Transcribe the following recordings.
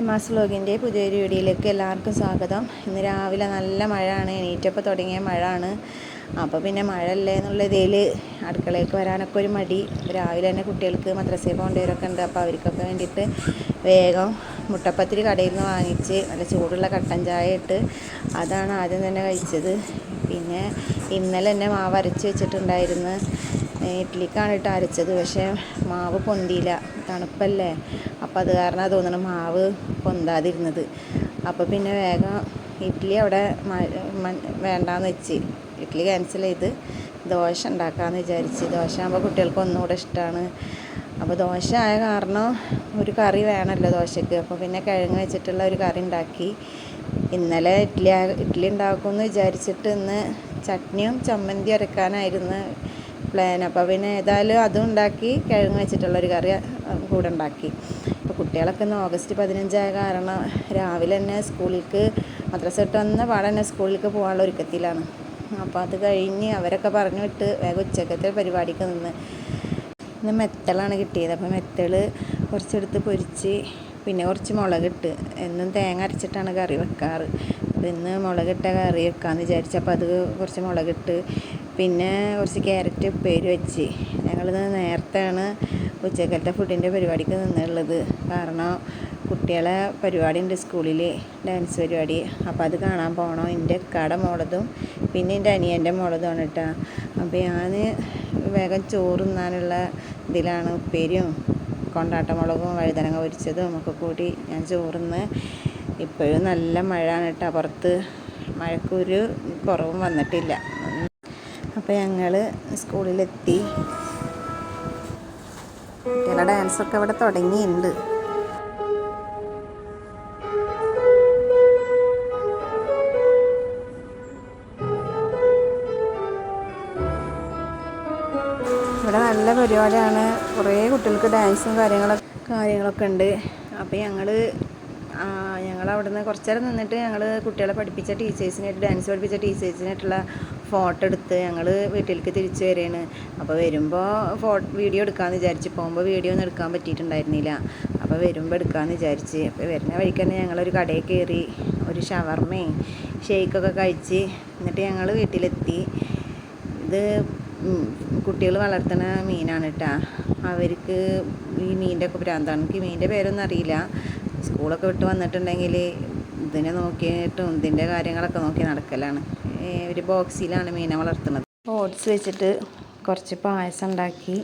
എമാസ് വ്ലോഗിന്റെ പുതിയൊരു വീഡിയോയിലേക്ക് എല്ലാവർക്കും സ്വാഗതം. ഇന്ന് രാവിലെ നല്ല മഴയാണ് എണീറ്റപ്പോൾ തുടങ്ങിയ മഴയാണ്. അപ്പോൾ പിന്നെ മഴയല്ലേ എന്നുള്ള ഇതിൽ അടുക്കളയിലേക്ക് വരാനൊക്കെ ഒരു മടി. രാവിലെ തന്നെ കുട്ടികൾക്ക് മദ്രസയിൽ പോകേണ്ടവരൊക്കെ ഉണ്ട്. അപ്പോൾ അവർക്കൊക്കെ വേണ്ടിയിട്ട് വേഗം മുട്ടപ്പത്തിരി കടയിൽ നിന്ന് വാങ്ങിച്ച് നല്ല ചൂടുള്ള കട്ടൻ ചായ ഇട്ട് അതാണ് ആദ്യം തന്നെ കഴിച്ചത്. പിന്നെ ഇന്നലെ തന്നെ മാവ് അരച്ച് വെച്ചിട്ടുണ്ടായിരുന്നു. ഇഡ്ഡലിക്കാണ് ഇട്ട് അരച്ചത്. പക്ഷേ മാവ് പൊന്തിയില്ല. തണുപ്പല്ലേ. അപ്പോൾ അത് കാരണം തോന്നണം മാവ് പൊന്താതിരുന്നത്. അപ്പോൾ പിന്നെ വേഗം ഇഡ്ഡലി അവിടെ വേണ്ടാന്ന് വെച്ച്. ഇഡ്ഡലി ക്യാൻസൽ ചെയ്ത് ദോശ ഉണ്ടാക്കാമെന്ന് വിചാരിച്ച്. ദോശ ആകുമ്പോൾ കുട്ടികൾക്ക് ഒന്നുകൂടെ ഇഷ്ടമാണ് അപ്പോൾ ദോശ ആയ കാരണം ഒരു കറി വേണമല്ലോ ദോശയ്ക്ക് അപ്പോൾ പിന്നെ കിഴങ്ങ് വെച്ചിട്ടുള്ള ഒരു കറി ഉണ്ടാക്കി. ഇന്നലെ ഇഡ്ഡലി ഇഡ്ഡലി ഉണ്ടാക്കുമെന്ന് വിചാരിച്ചിട്ട് ഇന്ന് ചട്നിയും ചമ്മന്തി അരക്കാനായിരുന്നു പ്ലാൻ അപ്പോൾ പിന്നെ ഏതായാലും അതും ഉണ്ടാക്കി കിഴങ്ങ് വെച്ചിട്ടുള്ളൊരു കറി കൂടെ ഉണ്ടാക്കി. അപ്പോൾ കുട്ടികളൊക്കെ ഇന്ന് ഓഗസ്റ്റ് പതിനഞ്ചായ കാരണം രാവിലെ തന്നെ സ്കൂളിലേക്ക് മദ്രസ ഇട്ട് വന്ന പാടെ തന്നെ സ്കൂളിലേക്ക് പോകാനുള്ള ഒരുക്കത്തിലാണ്. അപ്പോൾ അത് കഴിഞ്ഞ് അവരൊക്കെ പറഞ്ഞു വിട്ട് വേഗം ഉച്ചക്കത്തെ പരിപാടിക്ക് നിന്ന്. ഇന്ന് മെത്തളാണ് കിട്ടിയത്. അപ്പോൾ മെത്തൾ കുറച്ചെടുത്ത് പൊരിച്ച് പിന്നെ കുറച്ച് മുളകിട്ട് എന്നും തേങ്ങ അരച്ചിട്ടാണ് കറി വെക്കാറ്. അപ്പോൾ ഇന്ന് മുളകിട്ട കറി വെക്കാമെന്ന് വിചാരിച്ചപ്പോൾ അത് കുറച്ച് മുളകിട്ട് പിന്നെ കുറച്ച് ക്യാരറ്റ് ഉപ്പേരി വെച്ച്. ഞങ്ങളിന്ന് നേരത്തെയാണ് ഉച്ചക്കലത്തെ ഫുഡിന്റെ പരിപാടിക്ക് നിന്നുള്ളത്. കാരണം കുട്ടികളെ പരിപാടി ഉണ്ട് സ്കൂളിൽ ഡാൻസ് പരിപാടി. അപ്പോൾ അത് കാണാൻ പോകണം എന്റെ കട മോളതും പിന്നെ എന്റെ അനിയന്റെ മോളതുമാണ് കേട്ടോ അപ്പോൾ ഞാൻ വേഗം ചോറ് തിന്നാനുള്ള ഇതിലാണ് ഉപ്പേരിയും കൊണ്ടാട്ടമുളകും വഴുതനങ്ങ പൊരിച്ചതും ഒക്കെ കൂടി ഞാൻ ചോറുന്ന് ഇപ്പോഴും നല്ല മഴയാണ് കേട്ടോ. പുറത്ത് മഴക്കൊരു കുറവും വന്നിട്ടില്ല. അപ്പോൾ ഞങ്ങൾ സ്കൂളിലെത്തി. കുട്ടികളുടെ ഡാൻസൊക്കെ ഇവിടെ തുടങ്ങിയിട്ടുണ്ട്. നല്ല പരിപാടിയാണ്. കുറേ കുട്ടികൾക്ക് ഡാൻസും കാര്യങ്ങളൊക്കെ കാര്യങ്ങളൊക്കെ ഉണ്ട്. അപ്പോൾ ഞങ്ങൾ ഞങ്ങൾ അവിടെ നിന്ന് കുറച്ച് നേരം നിന്നിട്ട് ഞങ്ങൾ കുട്ടികളെ പഠിപ്പിച്ച ടീച്ചേഴ്സിനായിട്ട് ഡാൻസ് പഠിപ്പിച്ച ടീച്ചേഴ്സിനായിട്ടുള്ള ഫോട്ടോ എടുത്ത് ഞങ്ങൾ വീട്ടിലേക്ക് തിരിച്ചു വരികയാണ് അപ്പോൾ വരുമ്പോൾ ഫോ വീഡിയോ എടുക്കാമെന്ന് വിചാരിച്ച് പോകുമ്പോൾ വീഡിയോ ഒന്നും എടുക്കാൻ പറ്റിയിട്ടുണ്ടായിരുന്നില്ല. അപ്പോൾ വരുമ്പോൾ എടുക്കാമെന്ന് വിചാരിച്ച്. അപ്പോൾ വരുന്ന വഴിക്ക് തന്നെ ഞങ്ങളൊരു കടയിൽ കയറി ഒരു ഷവർമയും ഷേക്കൊക്കെ കഴിച്ച് എന്നിട്ട് ഞങ്ങൾ വീട്ടിലെത്തി. ഇത് കുട്ടികൾ വളർത്തുന്ന മീനാണ് കേട്ടോ അവർക്ക് ഈ മീനിന്റെ ഒക്കെ ഭ്രാന്താണ് എനിക്ക് മീനിന്റെ പേരൊന്നും അറിയില്ല. സ്കൂളൊക്കെ വിട്ട് വന്നിട്ടുണ്ടെങ്കിൽ ഇതിനെ നോക്കിയിട്ടും ഇതിന്റെ കാര്യങ്ങളൊക്കെ നോക്കി നടക്കലാണ്. ഒരു ബോക്സിലാണ് മീനെ വളർത്തുന്നത്. ഓട്സ് വെച്ചിട്ട് കുറച്ച് പായസം ഉണ്ടാക്കി.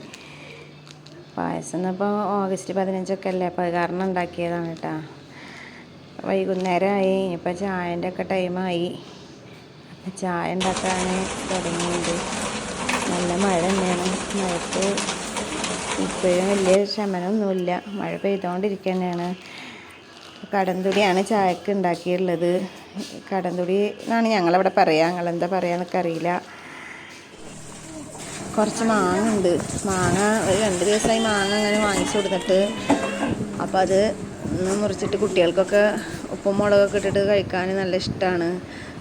പായസം എന്നപ്പോൾ ഓഗസ്റ്റ് പതിനഞ്ചൊക്കെ അല്ലേ? അപ്പോൾ കാരണം ഉണ്ടാക്കിയതാണ് കേട്ടോ വൈകുന്നേരമായി ഇനിയിപ്പോൾ ചായന്റെ ഒക്കെ ടൈമായി അപ്പം ചായ ഉണ്ടാക്കാൻ തുടങ്ങിയിട്ടുണ്ട്. നല്ല മഴ തന്നെയാണ്. മഴക്ക് ഇപ്പോഴും വലിയ ശമനമൊന്നുമില്ല. മഴ പെയ്തുകൊണ്ടിരിക്കുക കടന്തുടിയാണ് ചായക്ക് ഉണ്ടാക്കിയുള്ളത് കടന്തുടി എന്നാണ് ഞങ്ങളവിടെ പറയുക ഞങ്ങളെന്താ പറയുക അറിയില്ല. കുറച്ച് മാങ്ങ ഉണ്ട് മാങ്ങ ഒരു രണ്ട് ദിവസമായി മാങ്ങ അങ്ങനെ വാങ്ങിച്ചു കൊടുത്തിട്ട് അപ്പോൾ അത് ഒന്ന് മുറിച്ചിട്ട് കുട്ടികൾക്കൊക്കെ ഉപ്പും മുളകൊക്കെ ഇട്ടിട്ട് കഴിക്കാൻ നല്ല ഇഷ്ടമാണ്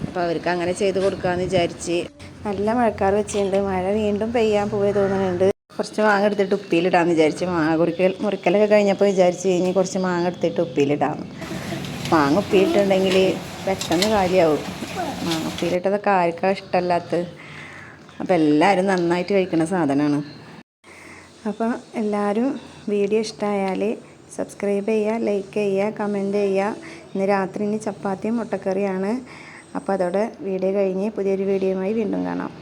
അപ്പോൾ അവർക്ക് അങ്ങനെ ചെയ്ത് കൊടുക്കാമെന്ന് വിചാരിച്ച്. നല്ല മഴക്കാർ വെച്ചിട്ടുണ്ട്. മഴ വീണ്ടും പെയ്യാൻ പോയി തോന്നുന്നുണ്ട്. കുറച്ച് മാങ്ങ എടുത്തിട്ട് ഉപ്പിയിലിടാമെന്ന് വിചാരിച്ച് മാങ്ങ കുറിക്കൽ മുറിക്കലൊക്കെ കഴിഞ്ഞപ്പോൾ വിചാരിച്ച് കഴിഞ്ഞ് കുറച്ച് മാങ്ങ എടുത്തിട്ട് ഉപ്പിയിലിടാം മാങ്ങ ഉപ്പിയിട്ടുണ്ടെങ്കിൽ പെട്ടെന്ന് കാര്യമാവും മാങ്ങ ഉപ്പിയിലിട്ടതൊക്കെ ആർക്കാ ഇഷ്ടമല്ലാത്ത അപ്പോൾ എല്ലാവരും നന്നായിട്ട് കഴിക്കുന്ന സാധനമാണ്. അപ്പോൾ എല്ലാവരും വീഡിയോ ഇഷ്ടമായാൽ സബ്സ്ക്രൈബ് ചെയ്യുക ലൈക്ക് ചെയ്യുക കമന്റ് ചെയ്യുക. ഇന്ന് രാത്രി ഇനി ചപ്പാത്തിയും മുട്ടക്കറിയാണ് അപ്പോൾ അതോടെ വീഡിയോ കഴിഞ്ഞ് പുതിയൊരു വീഡിയോയുമായി വീണ്ടും കാണാം.